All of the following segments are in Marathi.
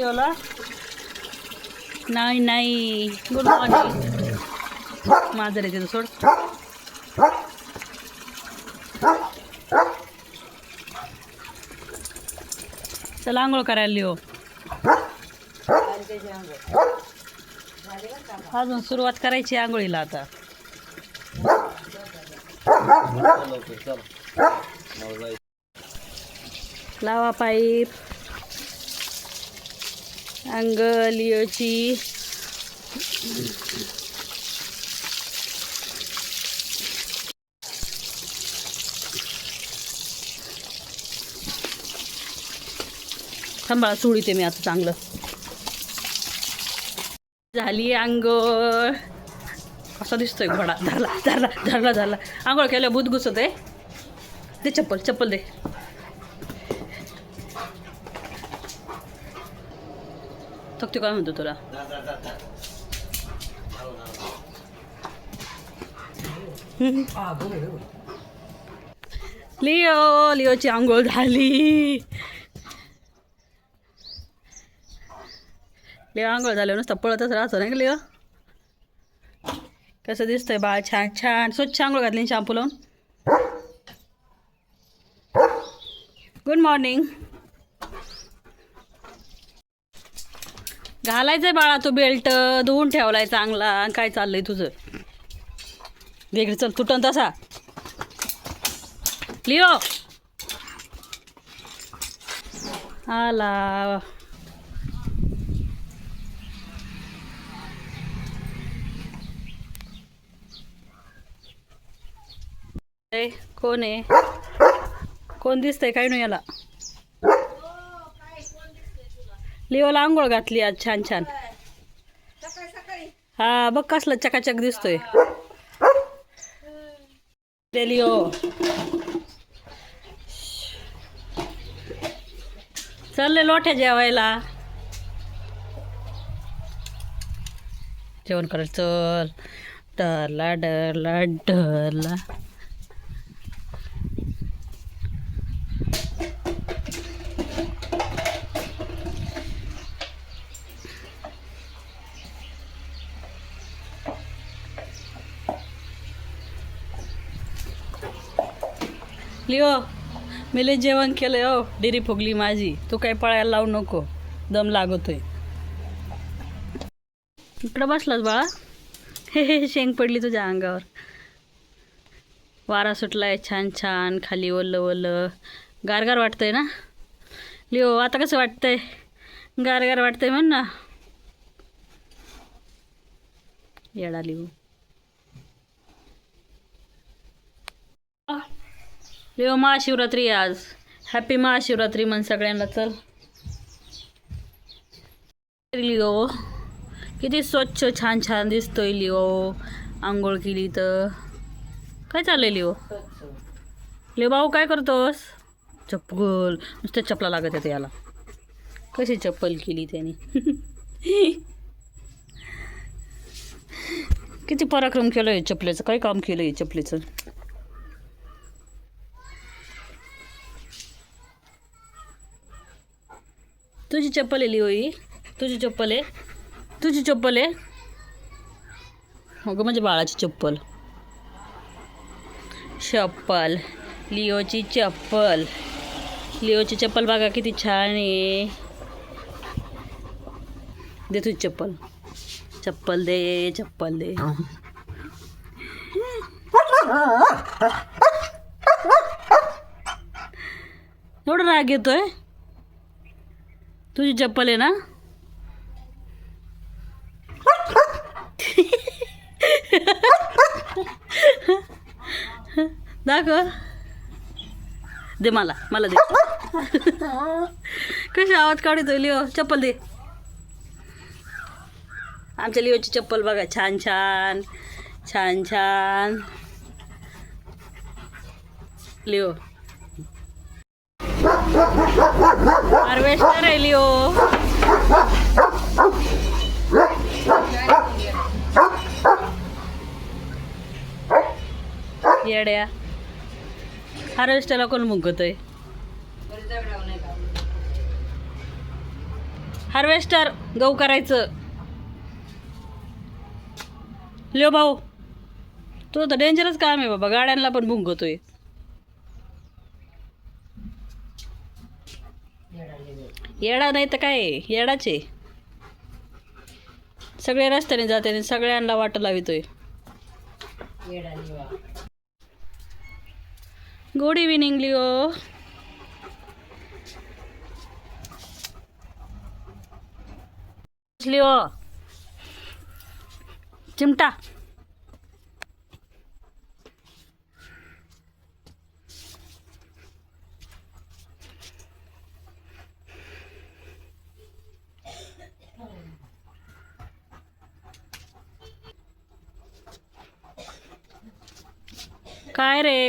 लिओला नाही नाही. गुड मॉर्निंग माझं रे तिथं सोड. चला आंघोळ करायला लिओ अजून सुरुवात करायची आंघोळीला आता. लावा पाईप. अंग लिओची सांभाळा सोडीते मी आता चांगलं. झाली आंघोळ. असा दिसतोय घोडा? धरला धरला धरला धरला. आंघोळ केल्या भूत घुसत आहे दे चप्पल चप्पल दे. थकतो काय म्हणतो तुला. लिओ लिओची आंघोळ झाली. लिओ आंघोळ झाल्यावर नुसतं पळतच राहतो नाही का लिओ? कसं दिसतंय बाळ? छान छान. स्वच्छ आंघोळ घातली शॅम्पू लावून. गुड मॉर्निंग घालायचंय बाळा तो बेल्ट धुवून ठेवलाय चांगला. आणि काय चाललंय तुझं? वेगळी चल तुटन तसा. लिओ. आला. कोण आहे? कोण दिसतंय? काय नाही याला? लिओला आंघोळ घातली आज छान छान. हा बघ कसला चकाचक दिसतोय. लिओ. चालले लोठ्या जेवायला. जेवण करायला चल. डरला डरला डरला. लिओ मी लय जेवण केलं हो डिरी फुगली माझी. तू काही पळायला लावू नको दम लागतोय. इकडं बसलास बाळा हे हे शेंग पडली तुझ्या अंगावर. वारा सुटलाय छान छान खाली ओलं ओलं. गारगार वाटतंय ना? लिओ आता कसं वाटतंय? गारगार वाटतंय म्हण ना. येडा लिओ. लिओ महाशिवरात्री आज. हॅपी महाशिवरात्री म्हण सगळ्यांना चल. लिओ किती स्वच्छ छान छान दिसतोय लिओ. आंघोळ केली तर. काय चाललंय लिओ? लिओ भाऊ काय करतोस? चप्पल. नुसत्या चपला लागत येते याला. कशी चप्पल केली त्याने? किती पराक्रम केलं आहे चपलेचं काय काम केलं आहे चपलेचं तुझी चप्पल आहे लिओई. तुझी चप्पल आहे. तुझी चप्पल आहे. अगं म्हणजे बाळाची चप्पल. चप्पल. लिओची चप्पल. लिओची चप्पल बघा किती छान आहे. दे तुझी चप्पल. चप्पल दे चप्पल दे. एवढं राग येतोय? तुझी चप्पल आहे ना? दाखव. दे मला मला दे. कशी आवाज काढतोय लिओ? चप्पल दे. आमच्या लिओची चप्पल बघा छान छान छान छान. लिओ. हार्वेस्टर आहे लिओ येड्या हार्वेस्टरला कोण मुंगतोय हार्वेस्टर गहू करायचं. लिओ भाऊ तो तर डेंजरच काम आहे बाबा. गाड्यांना पण भुंकतोय येडा नाही तर काय? येडाचे. सगळे रस्त्याने जाते आणि सगळ्यांना वाट लावितोय. गुड इव्हिनिंग लिओ लिओ चिमटा.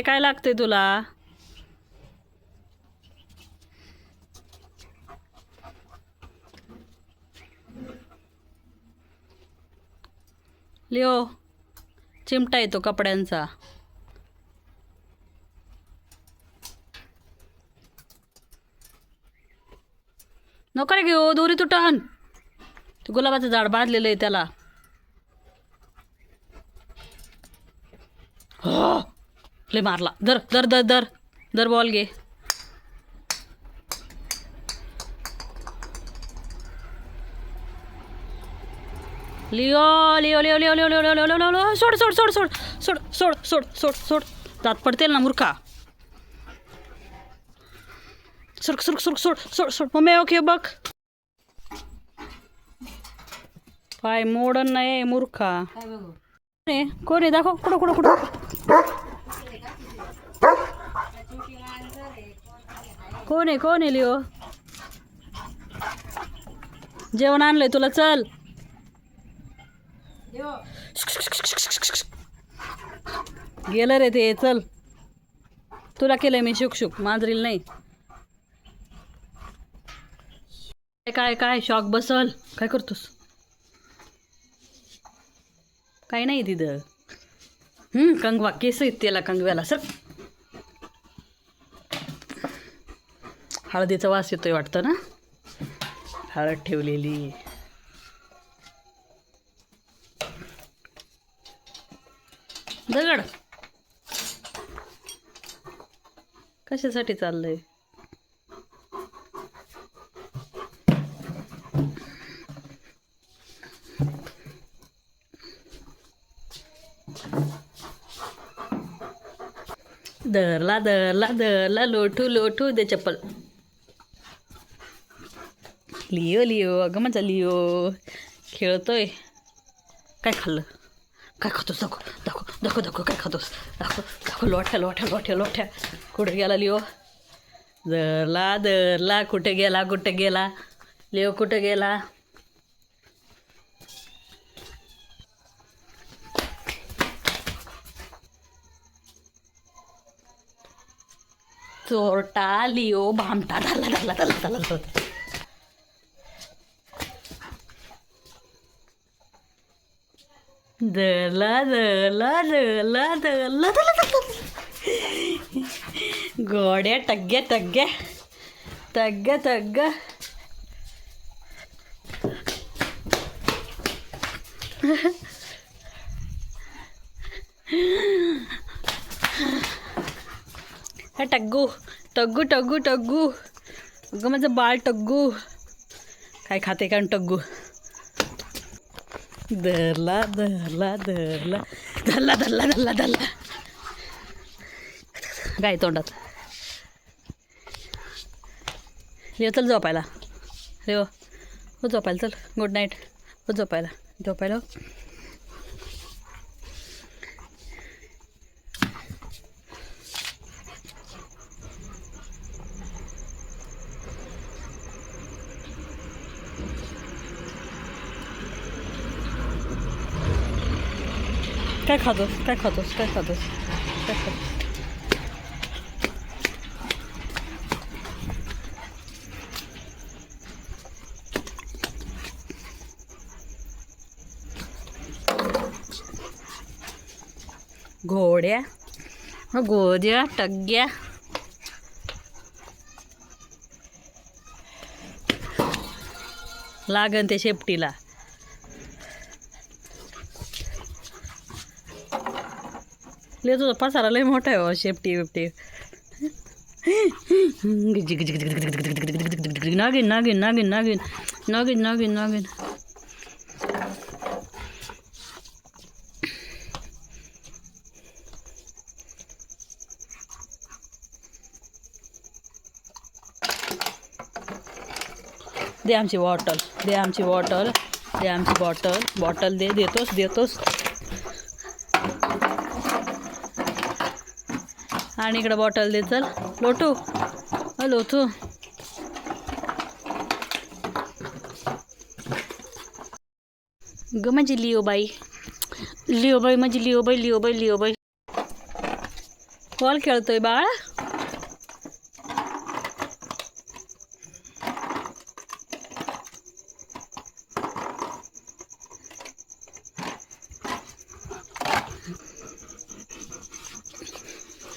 काय लागतंय काय लागते तुला? लिओ चिमटा येतो कपड्यांचा. नको रे घेऊ दोरी तुटन. ते गुलाबाचं झाड बांधलेलं आहे त्याला. लय मारला. दर दर दर दर दर बॉल घे. Leo Leo Leo Leo Leo Leo Leo Leo Leo. सोड सोड सोड सोड. सोड सोड सोड सोड सोड. दात पडतील ना मूर्खा. सुरक सुरक सुरक सोड सोड सोड. मम्मी ओके बघ. पाय मोडन नाही मूर्खा. कोण आहे? दाखव. कुठं कुठं कुठं? कोण आहे कोण आहे लिओ? जेवण आणलंय तुला चल. गेलं रे ते चल. तुला केलंय मी शुक शुक मांजरील नाही. काय काय शॉक बसल. काय करतोस? काही नाही तिथं. हम्म कंगवा केस आहेत त्याला कंगव्याला सर. हळदीचा वास येतोय वाटतं ना? हळद ठेवलेली. दगड. कशासाठी चाललंय? धरला धरला धरला लोटू लोटू दे चप्पल. लिओ लिओ अगं माझा लिओ खेळतोय. काय खाल्लं? काय खातोस? दाखव दाखव दाखव दाखव काय खातोस. दाखव दाखव लोठ्या लोठ्या लोठ्या लोठ्या. कुठे गेला लिओ? दरला दरला कुठे गेला कुठे गेला? लिओ कुठे गेला? चोरटा लिओ. भामटा. धरला धरला धरला धरला धरला. दला दला दला दला दला गोड्या टग्गे टग्गे टग्ग टग्ग हा टग्गू टग्गू टग्गू टग्गू. अगं माझं बाळ टग्गू. काय खाते का टग्गू? धरला धरला धरला धरला धरला धरला धरला काय तोंडात. लिओ चल झोपायला. रे हो झोपायला चल. गुड नाईट हो झोपायला. झोपायला. काय खातोस काय खातोस काय खातोस काय खातोस घोड्या गोद्या टग्या लागन ते शेपटीला ले तुझा पसारा लय मोठा आहे हो शेपटी बिपटी. नागिन नागिन नागिन नागिन नागिन नागिन नागिन दे आमची बॉटल दे आमची बॉटल दे आमची बॉटल बॉटल दे देतोस देतोस. आणि इकडं बॉटल दे चल. लोटू. तू ग म्हणजे लिओ बाई लिओ बाई म्हणजे लिओ बाई लिओ बाई लिओ बाई बॉल खेळतोय बाळ.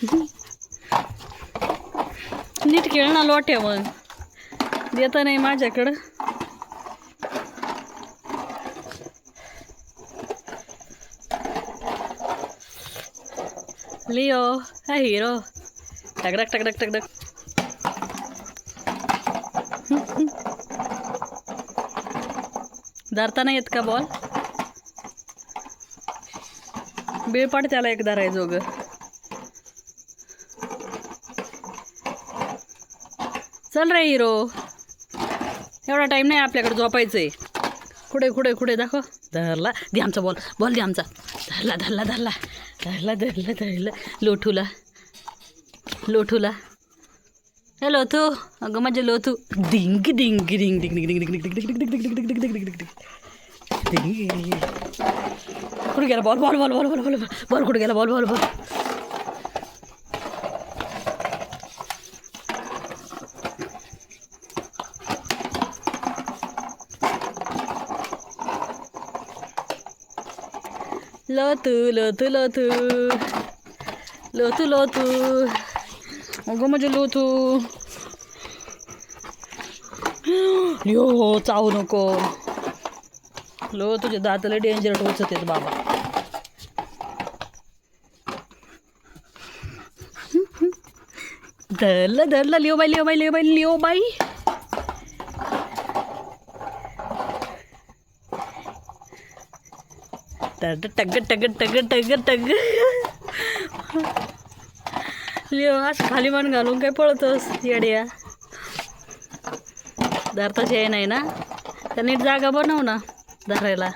Mm-hmm. खेळ ना लोट्या मग देता नाही माझ्याकडं. लिओ हा हिरो. टकडक टकडक टकडक धरता नाही येत का बॉल बेळ पड त्याला एक धरायचं ग चल रे हिरो एवढा टाईम नाही आपल्याकडे आहे कुठे कुठे कुठे दाखव धरला दे आमचा बॉल बॉल दे आमचा धरला धरला धरला धरला धरला धरला लोठूला लोठूला हे लोथू अगं माझे लोथू तू डिंग डिंग डिंग डिंग डिंग डिंग डिंग डिंग डिंग डिंग डिंग डिंग डिंग डिंग डिंग डिंग कुठे गेला ball ball ball ball ball ball ball कुठे गेला बॉल बॉल बॉल लथू लथू लथू लोतू लोतू अगं म्हणजे लोतू यो चावू नको लो तुझ्या दातले डेंजर टोचत आहेत बाबा धरलं धरलं लिओ बाई लिओ बाई लिओ बाई लिओ बाई टग टग टग टग टग टग लिओ आज खाली मान घालून काय पळतोस येड्या? धरताच आहे नाही ना? तर नीट जागा बनव ना धरायला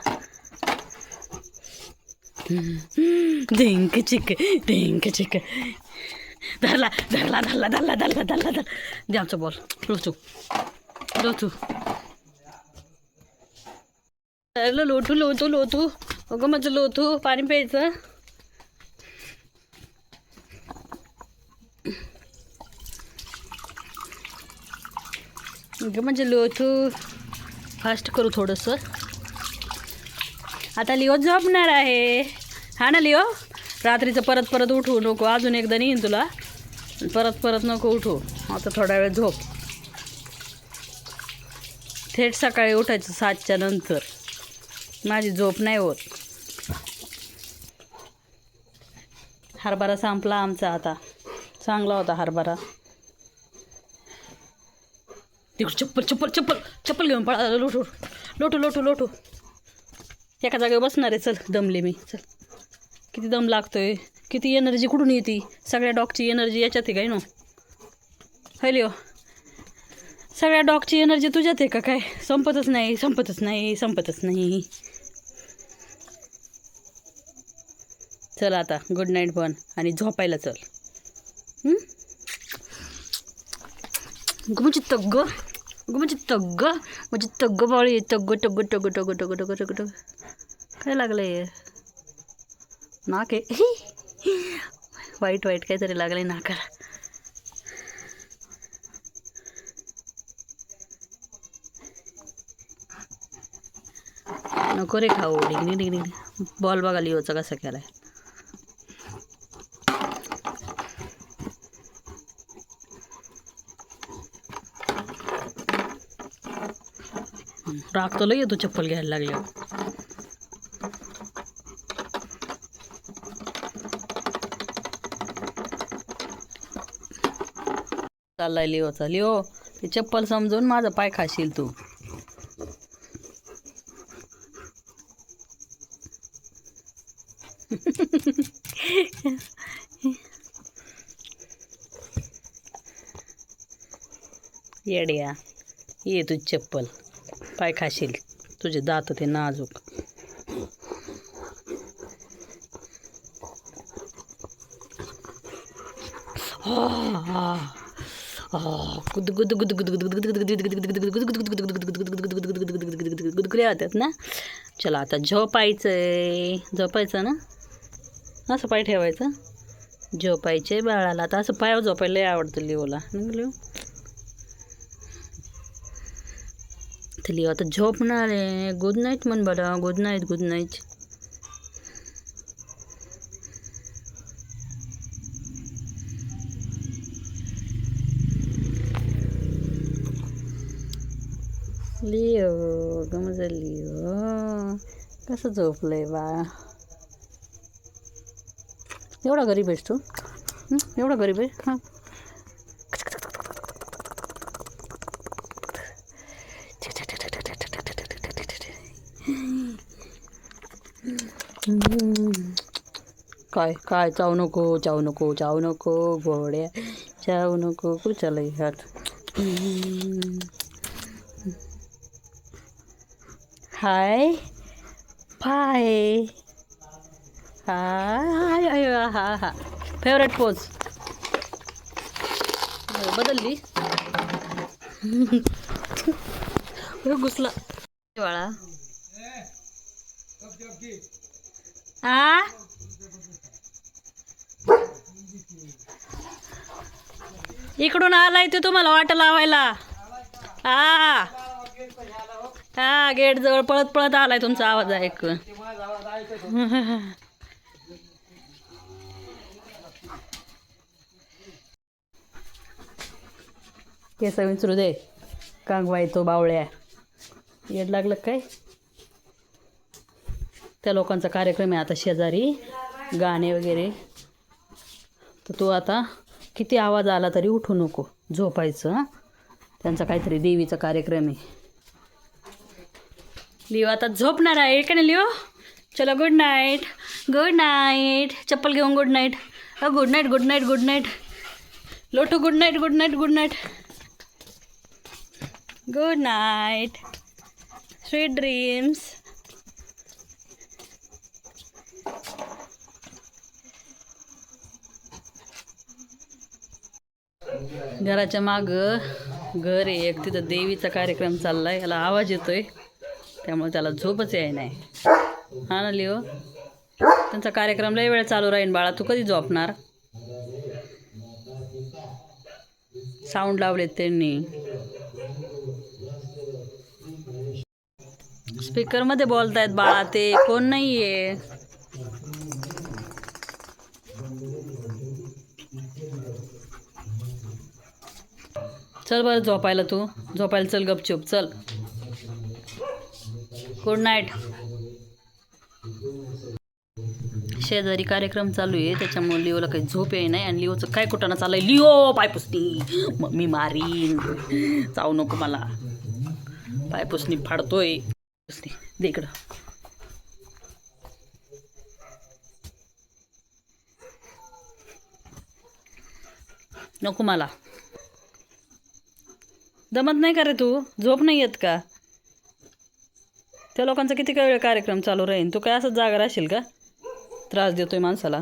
धिंक चिक धिंक चिक. धरला धरला धरला धरला धरला धरला धर दे आमचा बॉल लोचू. लोचू. धरलं लोटू लोटू लोटू. अगं माझं लोथू पाणी प्यायचं. अगं म्हणजे लोथू फास्ट करू थोडंसं. आता लिओ झोपणार आहे. हा ना लिओ? रात्रीचं परत परत उठवू नको अजून एकदा नेईन तुला. परत परत नको उठू. आता थोडा वेळ झोप. थेट सकाळी उठायचं सातच्या नंतर. माझी झोप नाही होत. हरभरा संपला आमचा आता. चांगला होता हरभरा. तिकडे चप्पल चप्पल चप्पल चप्पल घेऊन पळा लोटू लोटू लोटू लोटू. एका जागेवर बसणार आहे चल दमले मी चल. किती दम लागतोय किती एनर्जी कुठून येते? सगळ्या डॉगची एनर्जी याच्यात आहे काय नो? हॅलो. सगळ्या डॉगची एनर्जी तुझ्यात आहे का काय? संपतच नाही संपतच नाही संपतच नाही. चल आता गुड नाईट पण आणि झोपायला चल. गुमची तग्ग गुमची तग्ग म्हणजे तग्ग बाळी तग्ग टग्ग टग्ग टग्ग टग्ग टग्ग टग्ग टग्ग काय लागलं आहे नाक आहे. वाईट वाईट काहीतरी लागलं आहे नाकाला. नको रे खाऊ. डिगणी डिगणी बॉल बघा लिओचा कसा केलाय राग तर लय येतो चप्पल घ्यायला लागल्यावर. चाललाय लिओचा. लिओ ते चप्पल समजून माझा पाय खाशील तू. येड्या. ये तुझी चप्पल. पाय खाशील. तुझे दात ते नाजूक. गुदगुल्या होत्यात ना चला आता झोपायचंय झोपायचं ना असं पाय ठेवायचं झोपायचे बाळाला आता असं पायावर झोपायला लय आवडतं लिओला लिओ तर आता झोपणार आहे गुड नाईट म्हण बरं good night good night Leo गमज Leo कसं झोपलंय बा एवढा गरीब आहेस तू एवढा गरीब आहे हां काय काय चावू नको चावू नको चावू नको गोड्या चावू नको हात? हाय पाय हाय आय हा हा फेवरेट पोज बदलली. घुसला. बाळा. आ? इकडून आलाय ते तुम्हाला वाट लावायला. हा हा गेट जवळ पळत पळत आलाय तुमचा आवाज ऐक केस विचरू दे. कांगवा येतो बावळ्या. येड लागलं काय? त्या लोकांचा कार्यक्रम आहे आता शेजारी. गाणे वगैरे. तर तू आता किती आवाज आला तरी उठू नको झोपायचं हां? त्यांचा काहीतरी देवीचा कार्यक्रम आहे. लिओ आता झोपणार आहे का नाही लिओ? चलो गुड नाईट गुड नाईट चप्पल घेऊन good night uh good night good night good night Lotu good night good night good night good night sweet dreams घराच्या मागं घर आहे. एक तिथं देवीचा कार्यक्रम चाललाय. याला आवाज येतोय. त्यामुळे त्याला झोपच याय नाही. हा ना लिओ? त्यांचा कार्यक्रम लय वेळ चालू राहील बाळा. तू कधी झोपणार? साऊंड लावलेत त्यांनी. स्पीकरमध्ये बोलतायत बाळा ते. कोण नाही आहे चल बरं झोपायला तू. झोपायला चल गपचूप. चल. गुड नाईट शेजारी कार्यक्रम चालू आहे. त्याच्यामुळे लिओला काही झोप येई नाही. आणि लिओचं काय कुठं चाललंय? लिओ पायपुसणी मम्मी मारीन. जाऊ नको मला. पायपुसणी फाडतोय. पुसणी. दे इकडं. नको मला. दमत नाही का रे तू? झोप नाही येत का? त्या लोकांचा किती वेळ कार्यक्रम चालू राहील तू काय असंच जागा राहशील का? त्रास देतोय माणसाला.